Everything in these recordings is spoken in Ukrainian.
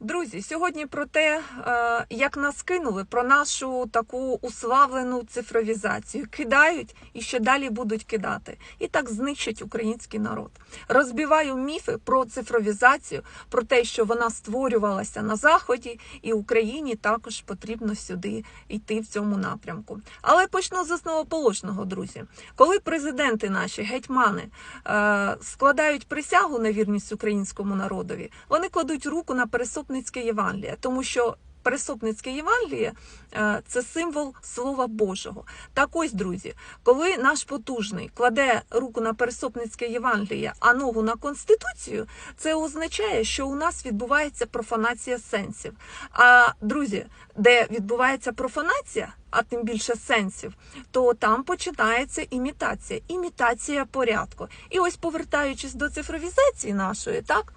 Друзі, сьогодні про те, е, як нас кинули, про нашу таку уславлену цифровізацію. Кидають і ще далі будуть кидати. І так знищать український народ. Розбиваю міфи про цифровізацію, про те, що вона створювалася на Заході, і Україні також потрібно сюди йти в цьому напрямку. Але почну з основоположного, друзі. Коли президенти наші гетьмани е, складають присягу на вірність українському народові, вони кладуть руку на пересопницьке Євангеліє, тому що Пересопницьке Євангеліє е, це символ Слова Божого. Так ось, друзі, коли наш потужний кладе руку на Пересопницьке Євангеліє, а ногу на Конституцію, це означає, що у нас відбувається профанація сенсів. А друзі, де відбувається профанація, а тим більше сенсів, то там починається імітація, імітація порядку. І ось повертаючись до цифровізації нашої, так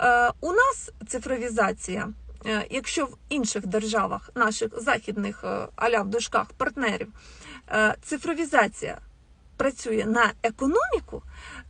е, у нас цифровізація. Е, Якщо в інших державах, наших західних е, аля в дужках партнерів, е, цифровізація працює на економіку,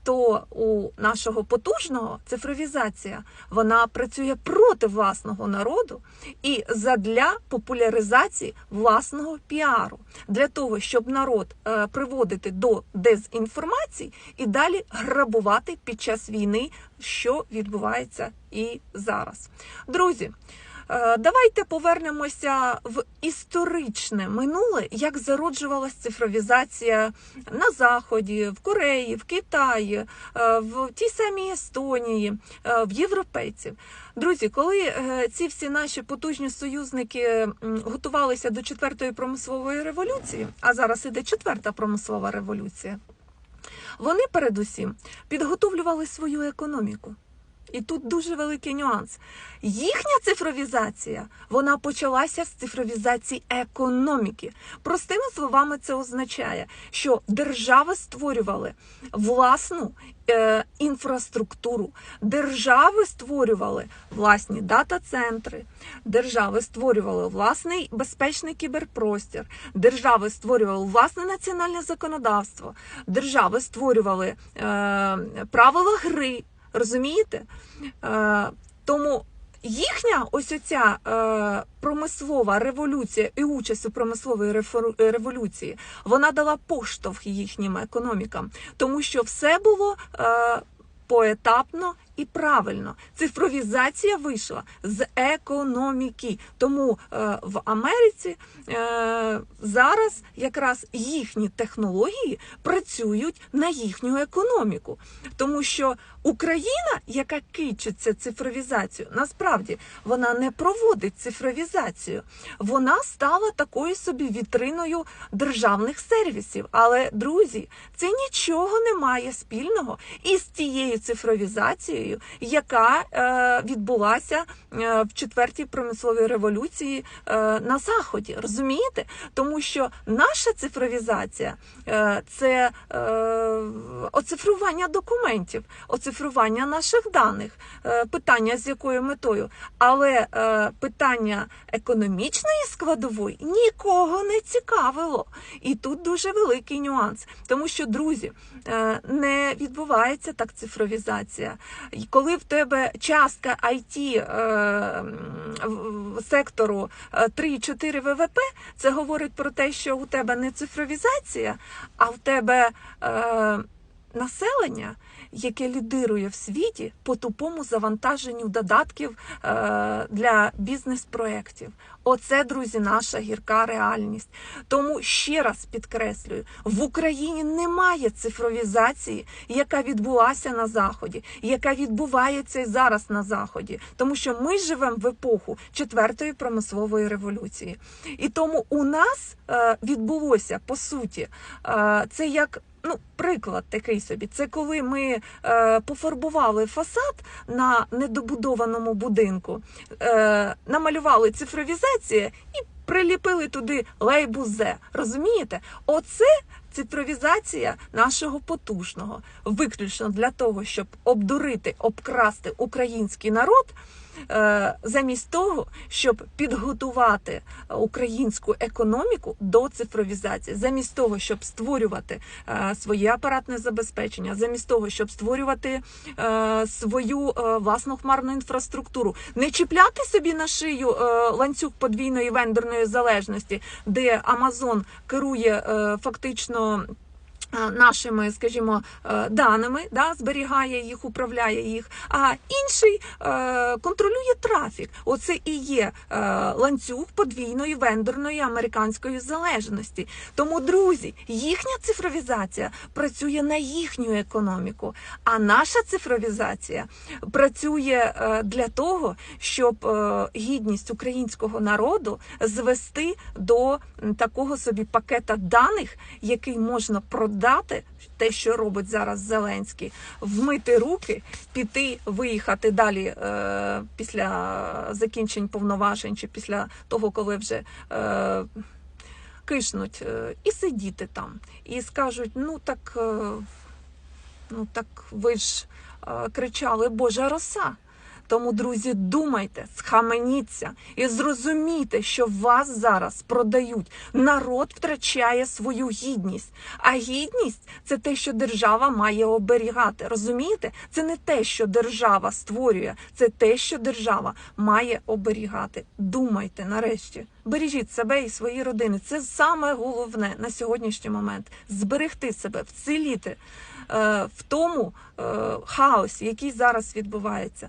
то у нашого потужного цифровізація вона працює проти власного народу і задля популяризації власного піару, для того, щоб народ приводити до дезінформації і далі грабувати під час війни, що відбувається і зараз. Друзі. Е, Давайте повернемося в історичне минуле, як зароджувалась цифровізація на Заході, в Кореї, в Китаї, е, в тій самій Естонії, е, в європейців. Друзі, коли ці всі наші потужні союзники готувалися до четвертої промислової революції, а зараз іде четверта промислова революція, вони передусім підготовлювали свою економіку. І тут дуже великий нюанс. Їхня цифровізація вона почалася з цифровізації економіки. Простими словами, це означає, що держави створювали власну е, інфраструктуру, держави створювали власні дата-центри, держави створювали власний безпечний кіберпростір, держави створювали власне національне законодавство, держави створювали е, правила гри. Розумієте? Е, тому їхня ось оця е, промислова революція і участь у промисловій революції, вона дала поштовх їхнім економікам, тому що все було е, поетапно і правильно. Цифровізація вийшла з економіки. Тому е, в Америці е, зараз якраз їхні технології працюють на їхню економіку, тому що Україна, яка кичиться цифровізацією, насправді вона не проводить цифровізацію. Вона стала такою собі вітриною державних сервісів. Але друзі, це нічого не має спільного із тією цифровізацією, яка е, відбулася е, в четвертій промисловій революції е, на заході. Розумієте? Тому що наша цифровізація це оцифрування документів, оцифрування наших даних, питання з якою метою. Але питання економічної складової нікого не цікавило. І тут дуже великий нюанс, тому що, друзі, не відбувається так цифровізація. І Коли в тебе частка IT е, сектору е, 3-4 ВВП, це говорить про те, що у тебе не цифровізація, а в тебе е, населення, яке лідирує в світі по тупому завантаженню додатків е, для бізнес-проєктів. Оце, друзі, наша гірка реальність. Тому ще раз підкреслюю: в Україні немає цифровізації, яка відбулася на заході, яка відбувається і зараз на заході, тому що ми живемо в епоху четвертої промислової революції. І тому у нас е, відбулося по суті, е, це як. Ну, приклад такий собі. Це коли ми е, пофарбували фасад на недобудованому будинку, е, намалювали цифровізація і приліпили туди лейбу З. Розумієте? Оце цифровізація нашого потужного, виключно для того, щоб обдурити, обкрасти український народ. Е, замість того, щоб підготувати українську економіку до цифровізації, замість того, щоб створювати е, своє апаратне забезпечення, замість того, щоб створювати е, свою власну хмарну інфраструктуру, не чіпляти собі на шию ланцюг подвійної вендорної залежності, де Амазон керує фактично. Е, Нашими, скажімо, е, даними да, зберігає їх, управляє їх, а інший е, контролює трафік. Оце і є ланцюг подвійної вендорної американської залежності. Тому, друзі, їхня цифровізація працює на їхню економіку, а наша цифровізація працює для того, щоб гідність українського народу звести до такого собі пакета даних, який можна продати, те, що робить зараз Зеленський, вмити руки, піти, виїхати далі е, після закінчень повноважень чи після того, коли вже. Е, Кишнуть е, і сидіти там, і скажуть: ну так, е, ну так ви ж е, кричали Божа роса. Тому, друзі, думайте, схаменіться і зрозумійте, що вас зараз продають. Народ втрачає свою гідність. А гідність це те, що держава має оберігати. Розумієте? Це не те, що держава створює, це те, що держава має оберігати. Думайте нарешті. Бережіть себе і свої родини. Це саме головне на сьогоднішній момент зберегти себе, вціліти е, в тому е, хаосі, який зараз відбувається.